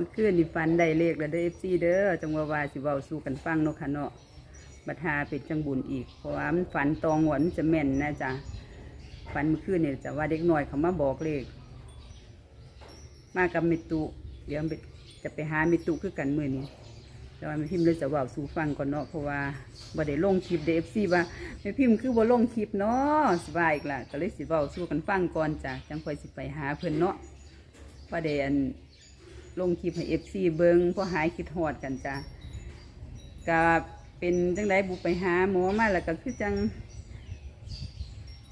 มื่อคืนนี่ฟันได้เลขแล้วเด้อ FC เด้อจังหว่าว่าสิเว้าสู่กันฟังเนาะค่ะเนาะบัดหาเป็นจังบุญอีก เพราะว่ามันฝันตองหวนมันจะแม่นนะจ๊ะฝันเมื่อคืนเนี่ยจะว่าเด็กน้อยเขามาบอกเลข มากับเมตุเดี๋ยวจะไปหาเมตุคือกันมือนี้แต่ว่าแม่พิมพ์เลยจะว้าสู่ฟังก่อนเนาะเพราะว่าบ่ได้ลงคลิปเด้อ FC ว่าแม่พิมพ์คือบ่ลงคลิปเนาะสิว่าอีกล่ะก็เลยสิเว้าสู่กันฟังก่อนจ้ะจังค่อยสิไปหาเพิ่นเนาะว่าได้อัน ลงคลิปให้เอฟซีเบิงพราะหายคิดหอดกันจ้ะก็เป็นจังไดบุไปหาหมอมาแล้วก็คือจัง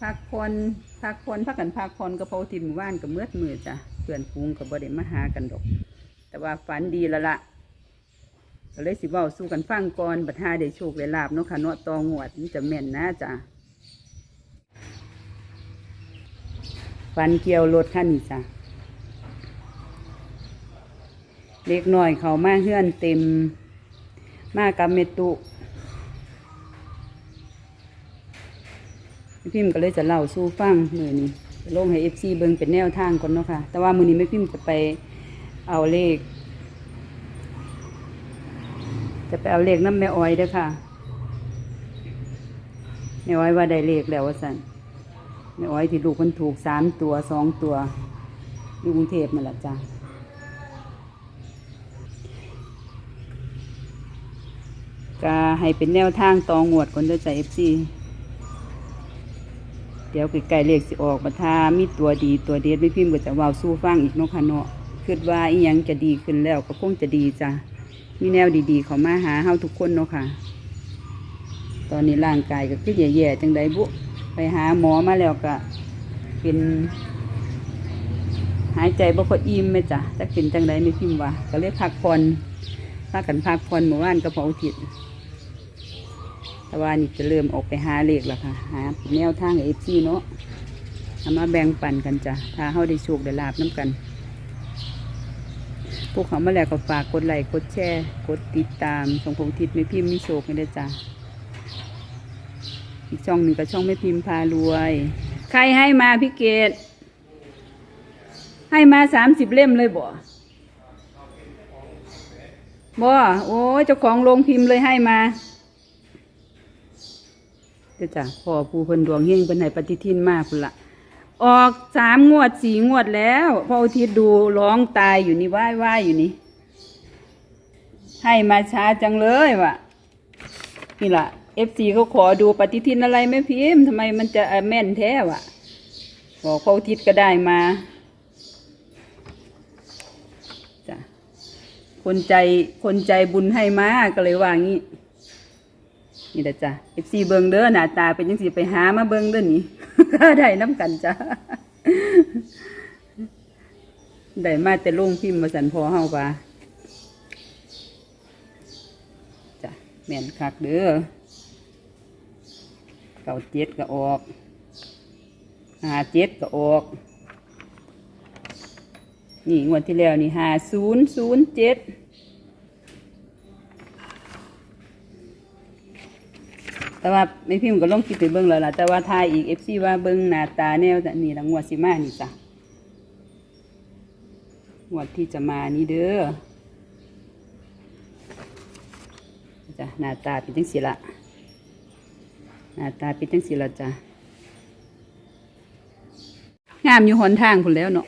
พักผ่อนพักผ่อนพักกันพักผ่อนก็เพราทิมอว่านกับเมื่อมือจ้ะเพื่อนฟูงกับบ่ได้มาหากันดอก แต่ว่าฝันดีล้วละก็เลยสิเว้าสู้กันฟังก่อนบัดหาได้โชคได้ลาบเนาะค่ะเนาะตองวดมันจะแม่นนะจ้ะฝันเกี่ยวรถคันนี้จ้ะ เล็กน้อยเขามาเฮือนเต็ม มากับเมตุพิมพ์ก็เลยจะเล่าสู้ฟังมือนี้ลงให้เอฟซีเบิงเป็นแนวทางก่อนเนาะค่ะ แต่ว่ามือนี้แม่พิมพ์จะไปเอาเลข จะไปเอาเลขน้ำแม่อ้อยเด้อค่ะแม่อ้อยว่าได้เลขแล้วว่าสันแม่อ้อยที่ลูกมันถูกสามตัวสองตัวอยู่กรุงเทพมาละจ้ะ ก็ให้เป็นแนวทางตองวดก่อนเด้อจ้ะเอฟซีเดี๋ยวไก่เลขสิออกมาทามีตัวดีตัวเด็ดไม่พิมพ์ก็จะวาวสู้ฟังอีกเนาะค่ะเนาะคิดว่าอีหยังจะดีขึ้นแล้วก็คงจะดีจ้ะมีแนวดีๆเขามาหาเฮาทุกคนเนาะค่ะ ตอนนี้ร่างกายก็คือแย่ๆจังใดบุไปหาหมอมาแล้วก็เป็นหายใจบ่ค่อยอิ่มไหมจ้ะจะเป็นจังใดไม่พิมพ์ว่าก็เลยพักผ่อนพากันพักผ่อนเมื่อวานก็พออุทิศ แต่ว่านี่จะเริ่มออกไปหาเลขแล้วค่ะ หาแนวทางเอฟซีเนาะเอามาแบ่งปันกันจ้ะ ถ้าเขาได้โชคได้ลาบน้ำกัน พวกเขามาแล้วก็ฝากกดไลค์กดแชร์ กดติดตามส่งผงทิศไม่พิมพ์มีโชคไม่ได้จ้ะ อีกช่องหนึ่งก็ช่องไม่พิมพ์พารวย ใครให้มาพี่เกดให้มาสามสิบเล่มเลยบ่บ่โอ้ยเจ้าของโรงพิมพ์เลยให้มา เจ้ะพ่อผู้เพิ่นดวงเฮงเพิ่นให้ปฏิทินมาพุ่นละออกสามงวดสี่งวดแล้วพ่ออุทิศดูร้องตายอยู่นี่ว่ายว่ายอยู่นี่ให้มาช้าจังเลยวะนี่ล่ะเอฟซีเขาขอดูปฏิทินอะไรไม่พิมพ์ทำไมมันจะแม่นแท้วะบอกพ่ออุทิศก็ได้มาจ้ะคนใจคนใจบุญให้มาก็เลยว่างี้ นี่แหละจ้ะเอฟซีเบิงเด้อหน้าตาเป็นยังสิไปหามาเบิงเด้อนี่ได้น้ำกันจ้ะได้มาแต่ลงพิมพ์มาสันพอเฮาว่าจ้ะแม่นคักเด้อเก้าเจ็ดก็ออกหาเจ็ดก็ออกนี่งวดที่แล้วนี่หาศูนย์ศูนย์เจ็ด แต่ว่าไม่พิมพ์ก็ลองคิดไปเบิ้งแล้วล่ะแต่ว่าทายอีกเอฟซีว่าเบิ้งหน้าตาแนวนี่ละงวดสิมานี่จ้ะงวดที่จะมานี่เด้อจ้ะหน้าตาเป็นจังสิละหน้าตาเป็นจังสิละจ้ะงามอยู่หนทางพุ่นแล้วเนาะ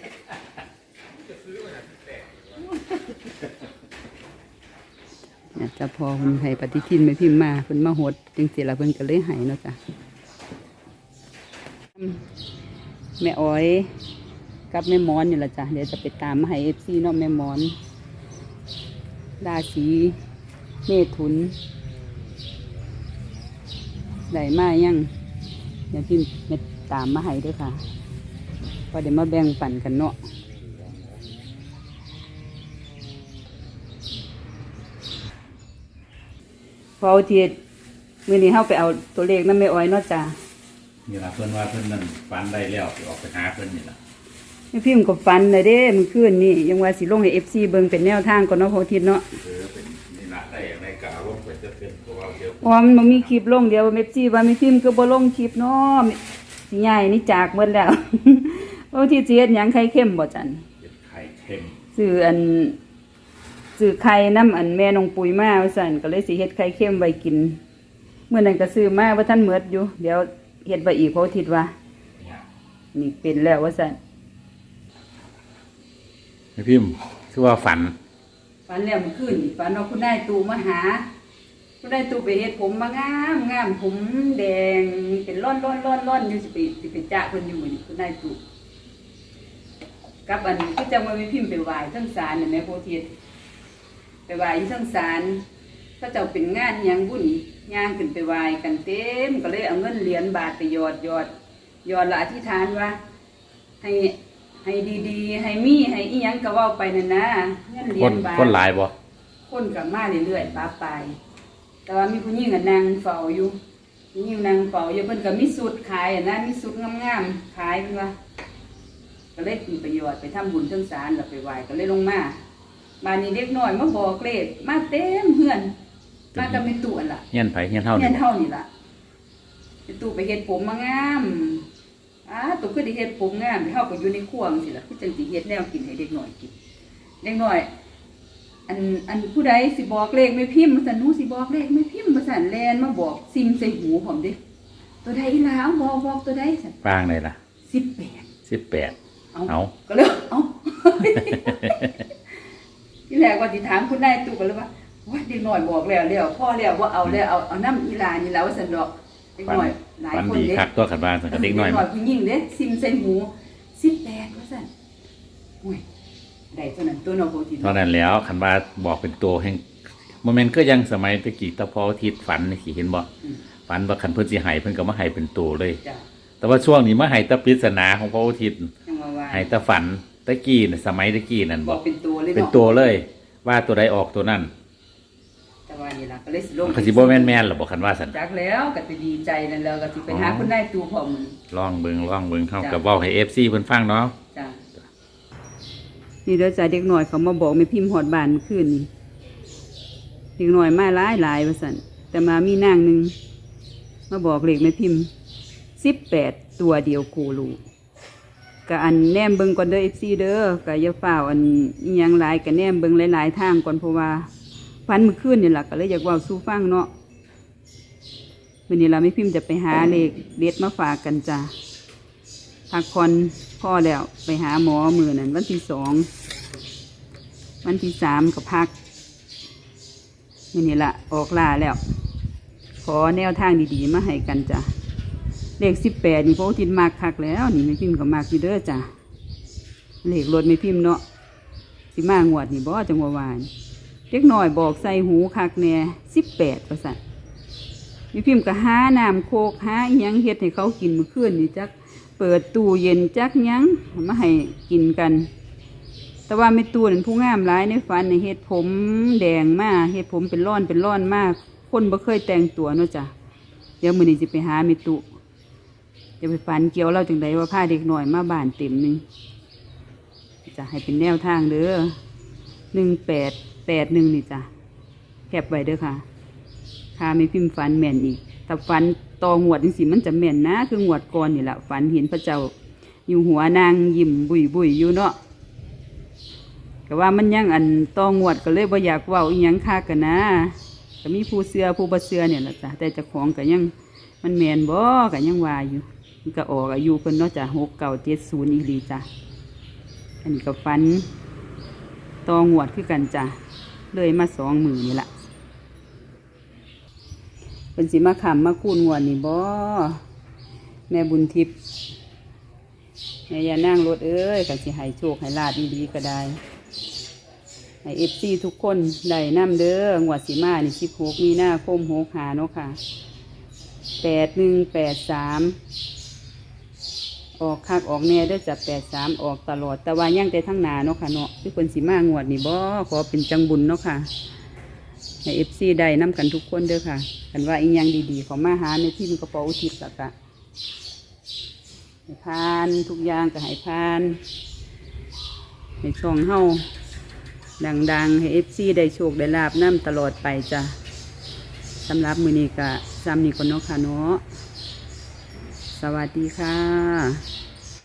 เนี่ยจะพอเพิ่นให้ปฏิทินไม่พิมพ์มาเพิ่นมาโหดจังเสิละเพิ่นก็เลยให้เนาะจ้ะแม่อ้อยกับแม่มอนนี่ละจ้ะเดี๋ยวจะไปตามมาให้เอฟซีเนาะแม่มอนดาสีเมถุนได้มายังเดี๋ยวพิมพ์ตามมาให้ด้วยค่ะพอเดี๋ยวมาแบ่งปันกันเนาะ พอเอาเทียดมื่อนี้เข้าไปเอาตัวเลขนั่นไม่อ้อยเนาะจ้านี่ล่ะเพิ่นว่าเพิ่นนั่นฝันได้แล้วสิออกไปหาเพิ่นนี่ล่ะแม่พิมพ์ก็ฟันเลยเด้มันขึ้นนี่ยังว่าสิลงให้เอฟซีเบิ่งเป็นแนวทางก่อนเนาะพออาทิตย์เนาะเออเป็นนี่ล่ะได้ในกาว่าเพิ่นจะเป็นตัวเอาเดียวเพราะว่ามันบ่มีคลิปลงเดียวเอฟซีว่าแม่พิมพ์ก็บ่ลงคลิปเนาะสิใหญ่นี่จากหมดแล้ว พออาทิตย์สิเฮ็ดหยังไข่เข้มบ่จันเป็นไข่เค็ม ซื้ออัน ซื้อไข่น้ำอันแม่นองปุ๋ยมาว่าสั่นก็เลยสิเฮ็ดไข่เค็มไว้กินเมื่อนั้นก็ซื้อมาว่าท่านเมิดอยู่ เดี๋ยวเฮ็ดไว้อีกเพราะอาทิตย์ว่า นี่เป็นแล้วว่าสั่นแม่พิมพ์คือว่าฝัน ฝันแล้วเมื่อคืนนี่ฝันว่าคุณนายตูมาหา คุณนายตูไปเฮ็ดผมมางามงามผมแดงเป็นร่อนร่อนร่อนร่อนอยู่สิไปสิไปจ้าเพิ่นอยู่มื้อนี้คุณนายตูกับอันคือจังว่ามีพิมพ์ไปไหว้ทั้งศาลน่ะแม่โพธิ ไปไหว้อยู่ทั้งศาลเขาเจ้าเป็นงานอิหยังบุญย่างขึ้นไปไหว้กันเต็ม ก็เลยเอาเงินเหรียญบาทไปหยอดหยอดหยอดและอธิษฐานว่า ให้ให้ดีๆ ให้มีให้อีหยังก็เว้าไปนั่นนะเงินเหรีคยนญบาทคนหลายบ่คนกับมาเรื่อยๆป้าไป แต่ว่ามีผู้หญิงกับนางเฝ้าอยู่ผู้หญิงนางเฝ้าอยู่เพิ่นก็มีสูตรขายอะนะมีสูตรงามๆขายเพิ่นว่าก็เลยมีประโยชน์ไปทำบุญเทิงศาลแล้วไปไหว้ก็เลยลงมา บ้านนี้เด็กน้อยมาบอกเลขมาเต็มเฮือนมาก็มีตู้อันล่ะเฮียนไผเฮียนเฮาเฮียนี่นเท่านี่ล่ะไปตู้ไปเฮ็ดผมมางามอ้าตัวคือได้เฮ็ดผมงามไปเฮาก็อยู่ในครัวจังซี่ล่ะคือจังสิเฮ็ดแนวกินให้เด็กน้อยกินเด็กน้อย อันอันผู้ใดสิบอกเลขไม่พิมพ์มาสันหนูสิบอกเลขไม่พิมพ์มาสันแลนมาบอกซิมใส่หูผมดิตัวใดอีหลาเอาบอกบอกตัวใดสันปางไหนล่ะสิบแปด18เอาเอาก็เลยเอา ที่แรกว่าสิถามคุณนายตู่ก็เลยว่าว่าเด็กน้อยบอกแล้วแล้วพ่อแล้วว่าเอาแล้วเอาเอาน้ำอีหลานี่แล้วสันดอกเด็กฝันน้อยหลายฝันคนดีเด้คักตัวขันบ้านสังกัดเด็กน้อยเด็มาผู้หญิงเด้ซิมใส่หูสิบแปดว่าสันโอ้ยได้ตัวนั้นตัวน้องโบทีเท่านั้นแล้วขันบ้านบอกเป็นตัวแห่งโมเมนต์ก็ยังสมัยตะกี้ตะพออาทิตย์ฝันนี่สิเห็นบ่ฝันว่าขันเพิ่นสิให้เพิ่นก็มาให้เป็นตัวเลย จ้ะแต่ว่าช่วงนี้มาให้แตะปริศนาของพระอาทิตย์ยังว่าว่า ให้แตะฝัน ตะกี้น่ะสมัยตะกี้นั่นบบออกกเป็นตัวเลยเป็นนาะตัวเลย ว่าตัวใดออกตัวนั้นแต่ว่านี่ล่ะก็เลยสิลงก็สิบ่แม่นแม่นหรอบอกคันว่าสัน จักแล้วก็สิดีใจนั่นแล้วก็สิไปหาอ๋อ คุณนายตูพร้อมลองเบิ่งลองเบิ่งเฮาจ้ะกับเว้าให้ FC เพิ่นฟังเนาะจ้ะนี่เด้อจ้ะเด็กน้อยเขามาบอกแม่พิมพ์ฮอดบ้านเมื่อคืนนี่เด็กน้อยมาหลายหลายว่าซั่นแต่มามีนางหนึงมาบอกเลขแม่พิมพ์18ตัวเดียวโคโล ก็อันแนมเบิงก่อนเด้อ FC เด้อก็อย่าฟ้าวอันอิหยังหลายก็แนมเบิงหลายๆทางก่อนเพราะว่าฟันมื่อคืนนี่ล่ะก็เลยอยากเว้าสู่ฟังเนาะวันนี้เราไม่พิมพ์จะไปหาเลขเด็ดมาฝากกันจ้ะพักผ่อนพ่อแล้วไปหาหมอมือนั่นวันที่สองวันที่สามก็พักวันนี้ละออกลาแล้ว ขอแนวทางดีๆมาให้กันจ้ะ เลขสิบแปดนี่พระอุทินมากคักแล้ว นี่ไม่พิมพ์ก็มากอยู่เด้อจ้ะเลขรถไม่พิมพ์เนาะสิมางวดนี่บ่จังหวะวานเล็กหน่อยบอกใส่หูคักแน่สิบแปดประสันมีพิมพ์ก็หาน้ำโคกหาอิหยังเฮ็ดให้เขากินมื่อคืนนี่จักเปิดตู้เย็นจักยังมาให้กินกัน แต่ว่าไม่ตู้นั่นผู้งามหลายในฝันในเฮ็ดผมแดงมากเฮ็ดผมเป็นร่อนเป็นร่อนมาก คนบ่เคยแต่งตัวเนาะจ้ะเดี๋ยวมื้อนี้สิไปหาเมตุ จะไปฝันเกี่ยวเล่าจังไดว่าพาเด็กหน่อยมาบ้านเต็มหนึงจะให้เป็นแนวทางเด้อหนึ่งแปดแปดหนึ่งนี่จ้ะแคบไว้เด้อค่ะ ค่าไม่พิมพ์ฝันแม่นอีกถ้าฝันตองวดจังสิมันจะแม่นนะ คืองวดก่อนนี่แหละฝันเห็นพระเจ้า อยู่หัวนางยิ้มบุยบุยอยู่เนาะก็ว่ามันยังอันตองวดก็เลยบ่อยากเว้าอีหยังค่ากันนะก็มีผู้เสือผู้บ่เสือเนี่ยแหละจ้ะแต่จ้าของก็ยังมันแมนบ่ก็ยังว่าอยู่ ก็ออกอายุเพิ่นเนาะจ้ะหกเก้าเจ็ดศูนย์อีหลีจ้ะอันนี้ก็ฝันตองวดคือกันจ้ะเลยมาสองมือนี่ละเป็นสิมาขำมาคูนงวนนี่บ่แม่บุญทิพย์แม่ย่านั่งรถเอ้ยกันสิให้โชคให้ลาดดีๆก็ได้ให้เอฟซีทุกคนได้น้ำเด้องวดสิมานี่สิบหกมีหน้าคมหกหาเนาะค่ะแปดหนึ่งแปดสาม ออกคักออกแน่เด้อจับแปดสามออกตลอด แต่ว่ายังแต่ทั้งนาเนาะค่ะเนาะที่คนสิมางวดนี่บ่ขอเป็นจังบุญเนาะค่ะให้เอฟซีได้น้ำกันทุกคนเด้อค่ะ กันว่าอีกอย่างดีๆของมาหาในที่มนกระเป๋าอุทิศละกะให้พานทุกอย่างก็ให้พานให้ช่องเฮาดังๆ ให้เอฟซีได้โชคได้ลาบน้ำตลอดไปจ้ะสำหรับมือนี้กะซ้ำนี่คนเนาะค่ะเนาะ สวัสดีค่ะ